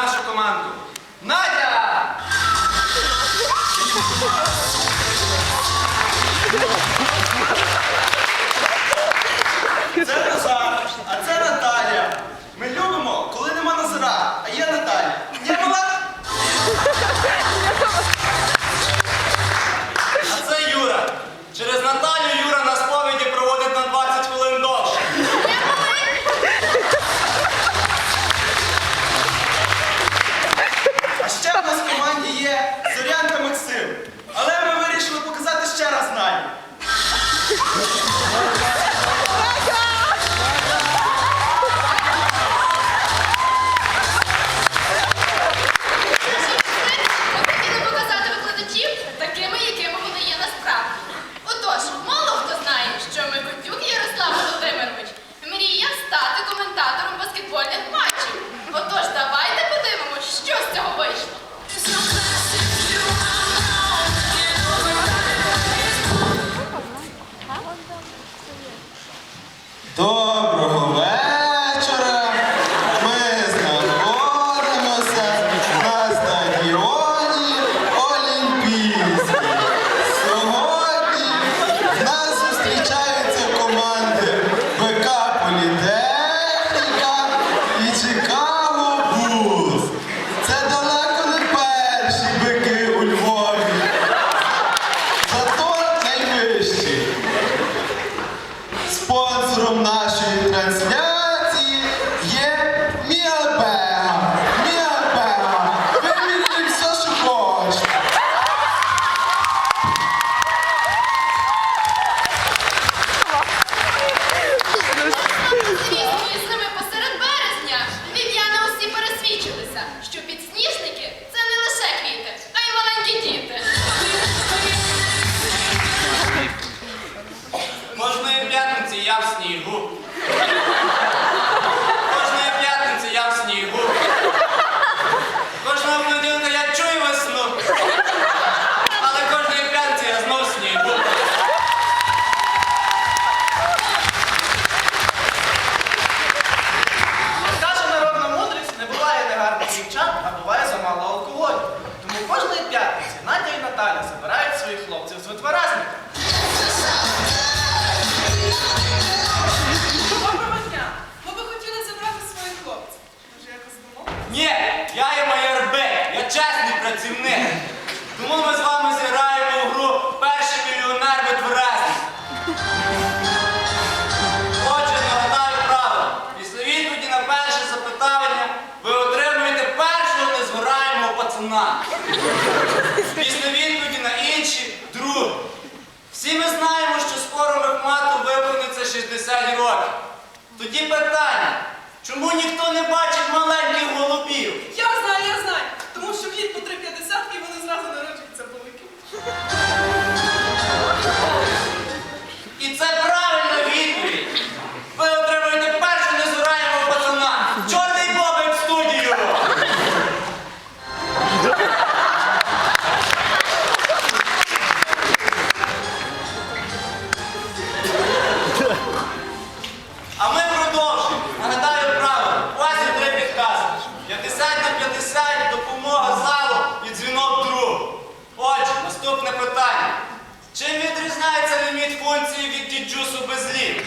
нашу команду. Надя! Кожної п'ятниці Надя і Наталя забирають своїх хлопців з витворазника. Доброго дня! Ми би хотіли забрати своїх хлопців. Може, якось домовитися? Ні, я є майорбек, я чесний працівник. Тому ми одна. Після відповіді на інші друга. Всі ми знаємо, що скоро Мехмату виповниться 60 років. Тоді питання, чому ніхто не бачить маленьких голубів? Я наступне питання. Чим відрізняється ліміт функції від діджусу без ліміту?